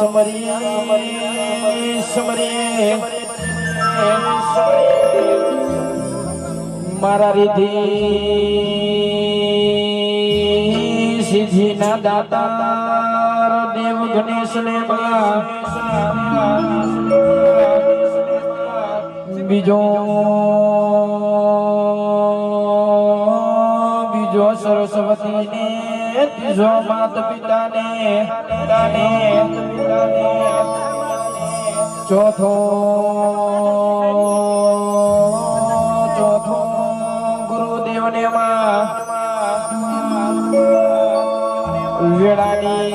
Bavaliya summary summary મારા રીધી સિદ્ધિના દાતા દેવ ગણેશ ને બીજો બીજો સરસ્વતી ને ત્રીજો માત પિતા ને ચોથો ચોથો ગુરુદેવને ને વેળાની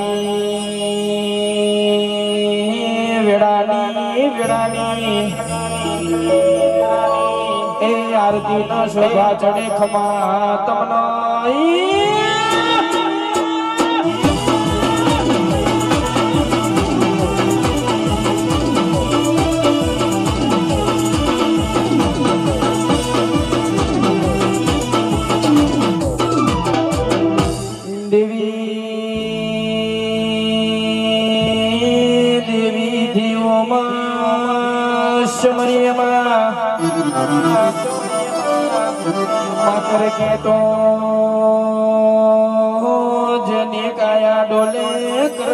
વેળાની વેળાની એ આરતી નો શોભા ચડે ખમા તમનો દેવોમાં સમરીમાં માતર કે તો જેની કાયા ડોલે કર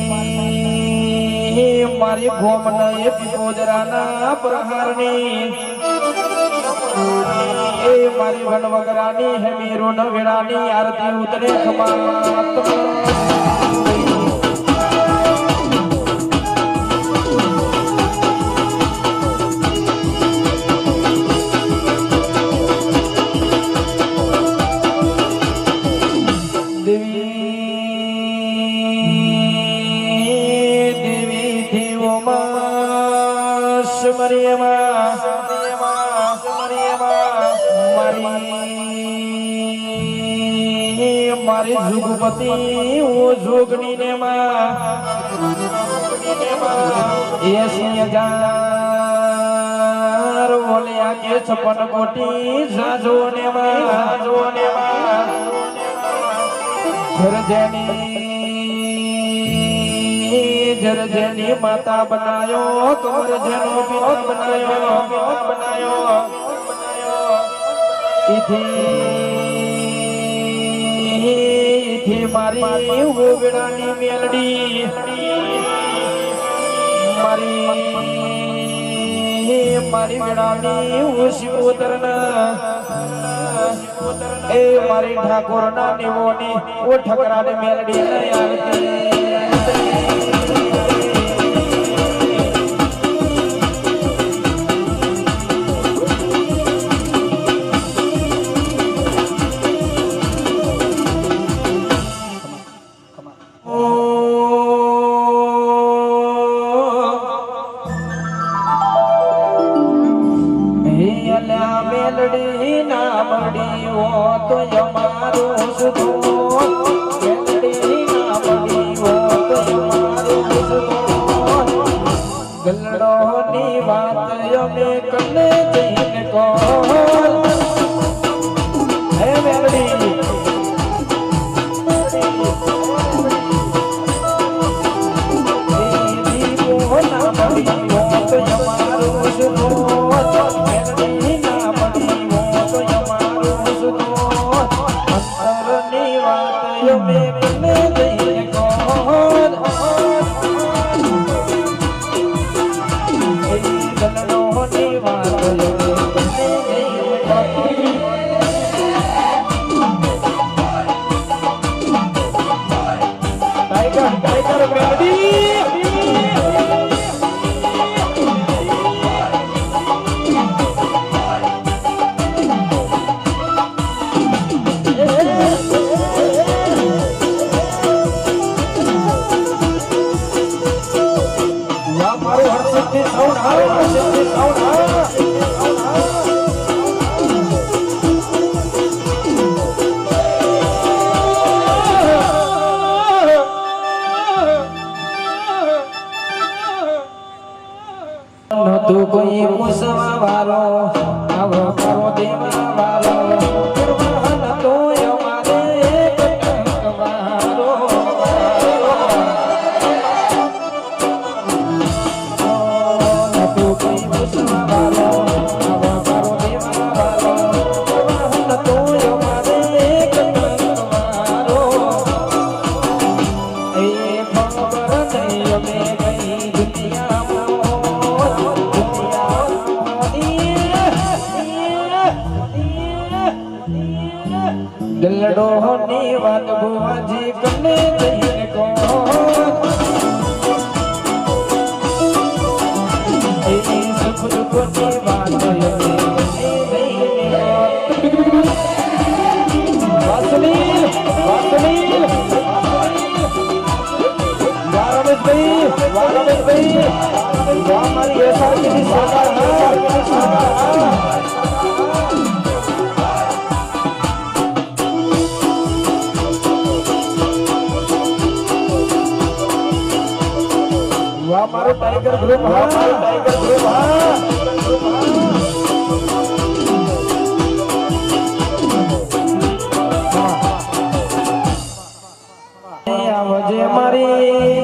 મારી ભોમન એ પીપોદરાના પ્રહારની. એ મારી વન વગરાની હે મીરો ન આરતી ઉતરે ખમા જુગપતિ હું જોગણી ને બોલ્યા કે છપ્પન કોટી જાજો ને માતા બનાયો કમર જેનો પિતા બનાયો બનાયો મારી ઓગડાની મેલડી. મારી મારી વેડાની ઉસી ઉતરના એ મારી ઠાકોરના નિવોની ઓ ઠકરાને મેલડી આવતી. out, out. દુનિયામાં દિલડો ની વાત ભુવાજી કને જઈને કહો એની હા સરકાર હા વાહ મારું ટાઈગર ગ્રુપ હા ટાઈગર ગ્રુપ હા આવજે મારી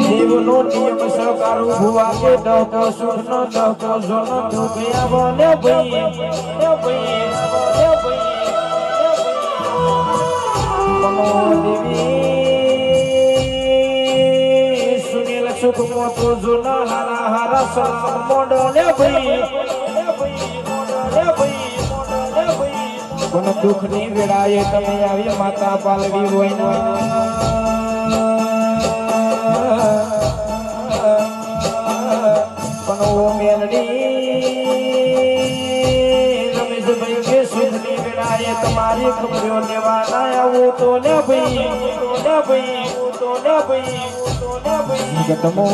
દેવનો કે ડકો સુખનો ડકો સોનો ને ભાઈ ભાઈ. સુનિલ સુખ મોતો જુના હારા હારા સલામ મોડો કોણ દુઃખની તમે આવી માતા પાલવી હોય પણ ઓ મેલડી સુધની વેળાએ તમારી લેવાના લેવા આવું તો ને ભાઈ તો ને ભાઈ તો લે ભાઈ તો ને ભાઈ. જગતમો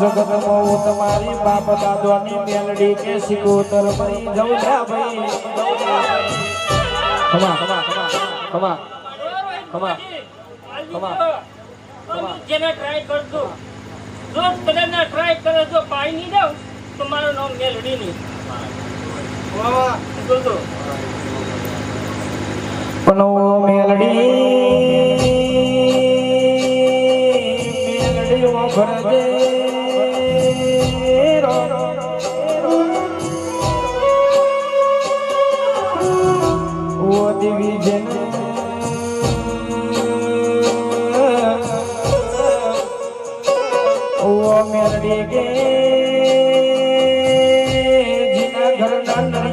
જગતમો તમારી બાપ દાદોની મેલડી કે સિકોતર મરી જવું ને ભાઈ. ખમા ખમા ખમા ખમા ખમા ખમા. જેને ટ્રાય કરજો. જો કદાચ ટ્રાય કરે જો પાઈ નહીં દઉં તો મારું નામ મેલડી નહીં. પણ મેલડી મેલડી ભરજે રો. ઓ દેવી જન ઓ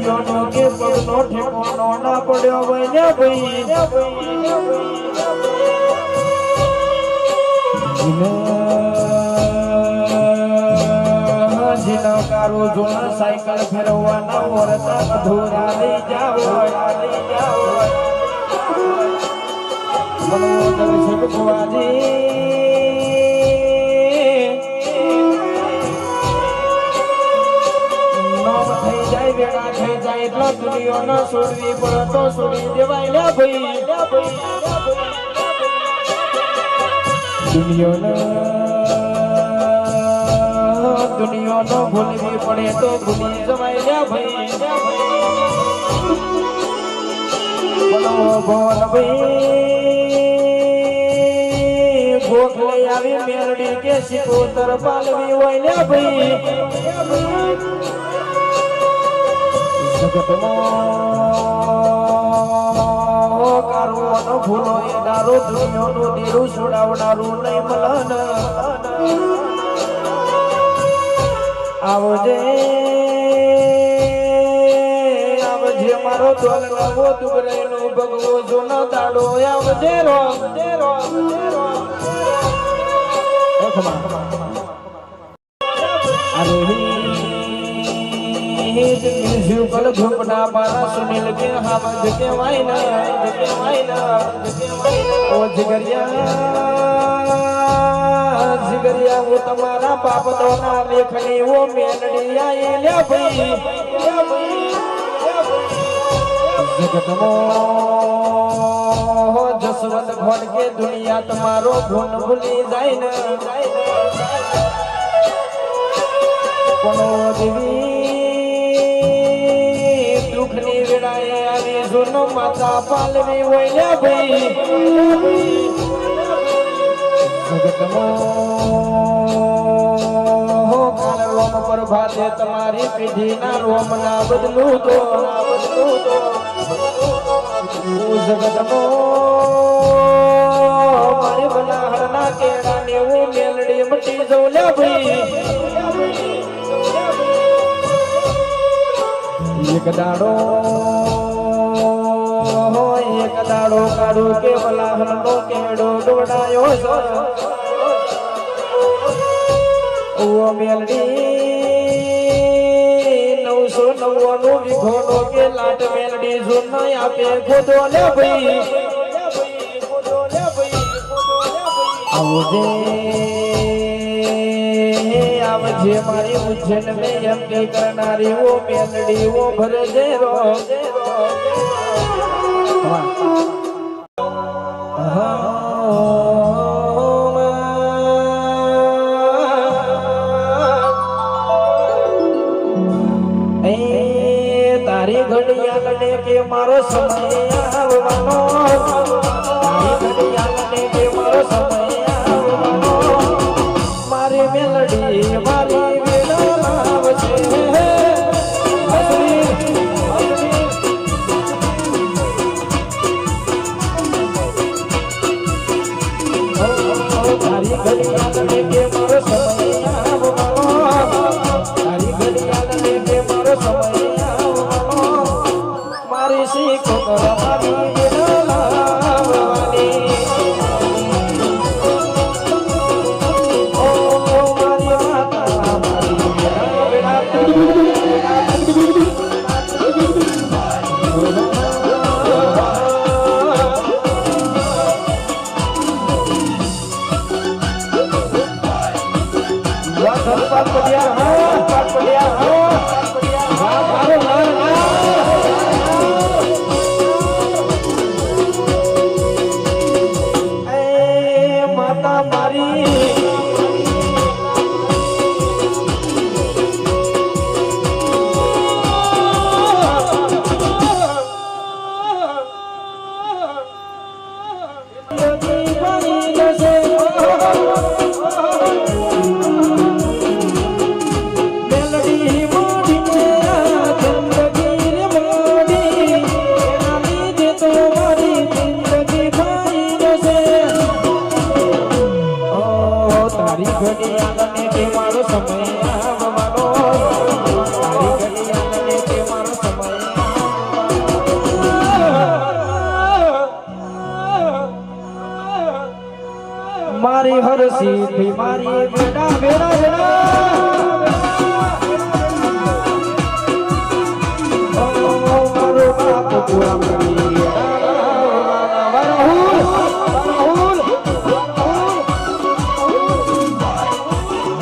ઘરના નરિયોનો કે પગનો ઠેકોનો ના પડ્યો વૈને ભઈ ને ને ને સાયકલ ફેરવવાના મોરતા અધૂરા લઈ જાઓ લઈ જાઓ મનોદર સુખ એટલો દુનિયા ન છોડવી પડે તો ભાઈ લે ભાઈ. દુનિયા દુનિયા ભૂલવી પડે તો ભૂલી જવાય ભાઈ. ભોખ લઈ આવી મેરડી કે સિકોતર પાલવી હોય લે ભાઈ. જગતમાં કારુવાનો ભૂલો એ નહીં મલન આવજે આવજે મારો ધોલવો દુગરેનો ભગવો જોનો તાડો આવજે રો આવજે રો આવજે રો મ્યુઝિકલ ઝૂંપડા મારા સુનિલ કે હાવજ કે વાયના કે કે વાયના ઓ જગરિયા જગરિયા, હું તમારા બાપ દોના લેખની ઓ મેનડી આઈ લે ભઈ લે ભઈ જગતમો જસવંત ભણ કે દુનિયા તમારો ગુણ ભૂલી જાય ને. દેવી જૂનો માતા પાલવી હોય લે ભાઈ. રોમ પર ભાતે તમારી રોમ ના તો. ના બદલું તો ભાઈ. એક દાડો દાડો કાઢું કે બલાહન નો કેડો દોડાયો છે. ઓ મેલડી નવસો નવ્વાણું વીઘોનો કે લાટ મેલડી જૂન આપે ખોદો લે ભાઈ. આવજે આવજે મારી ઉજ્જૈન મે એમ કરનારી ઓ મેલડી ઓ ભરજે રો તારી ઘડિયાળને કે મારો સમય આવવાનો તારી ઘડિયાળને કે મારો સમય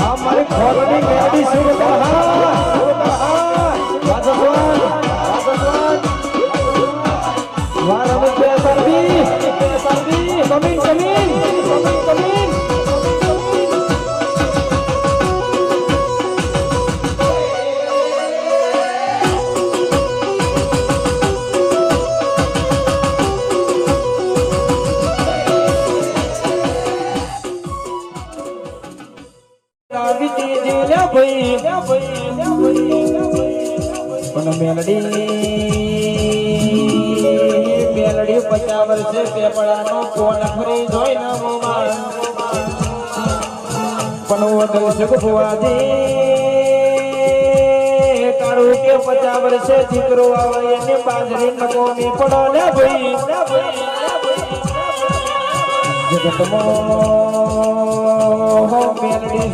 અમારી ખોરની મેડી સુરત હા ન દર્શક ભુવાજી કાળું કે પચાસ વર્ષે દીકરો આવે, એને બાજરી ને મેલડી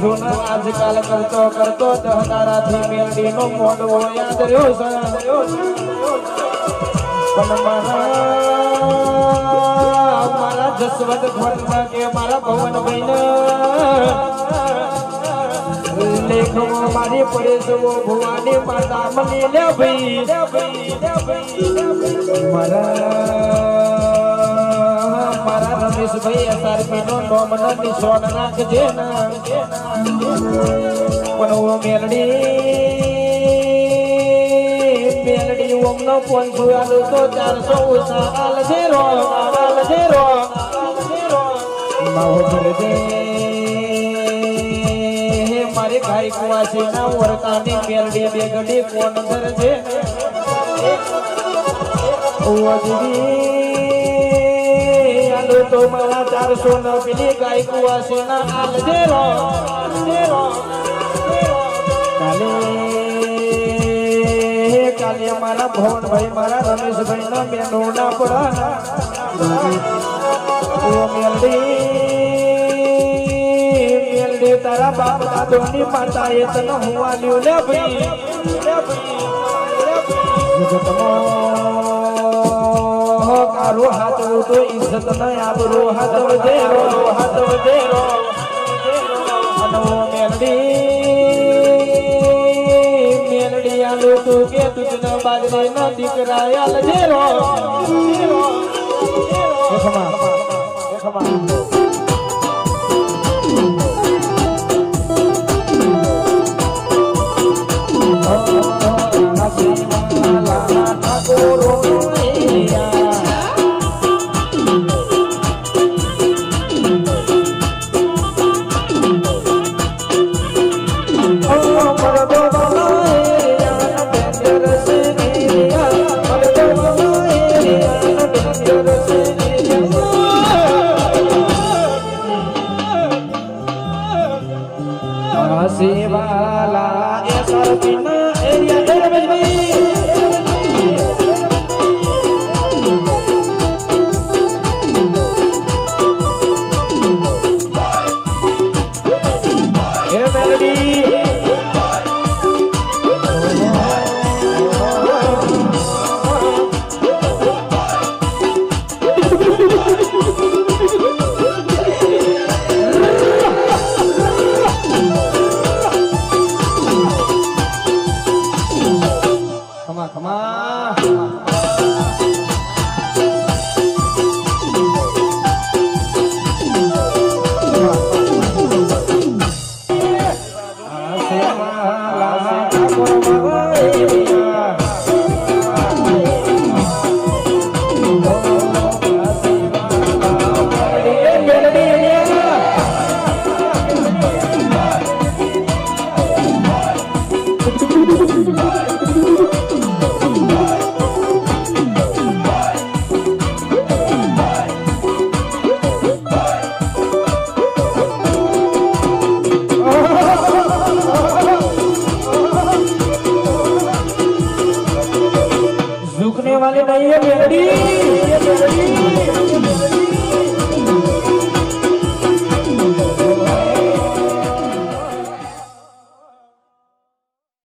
આજકાલ કરતો કરતો દહનારાથી મેલડીનો મોડવો યાદ રહ્યો જસવંત ભવનમાં કે મારા ભવનભાઈને લેખવો મારી પરેશવો ભવાની માતા મની લે ભાઈ. મારા મારા રમેશભાઈ એસઆરપી નો નોમ ન નિશાન નાખજે. ને પણ ઓ મેલડી મેલડી ઓમનો પોંચો આલો તો ચારસો આલ આલજે રો આલજે રો. દે. મારી ભાઈ કુવાસી ના ઓરતાની મેલડી બે ગડી કોણ ધરજે ઓ દીદી આલો તો મારા ચારસો ન પેલી ગાય કુવાસી ના રો કાલે કાલે મારા ભવનભાઈ, મારા રમેશભાઈ ના મેનો ના પડા. ઓ મેલડી તારા બાપ દાદોની માતા એ તને હું આલ્યું. લે ભાઈ. કારો હાથ તો ઇજ્જત ન આબરો હાથ વધે રો, હાથ વધે રો. મેલડી મેલડી ન દીકરા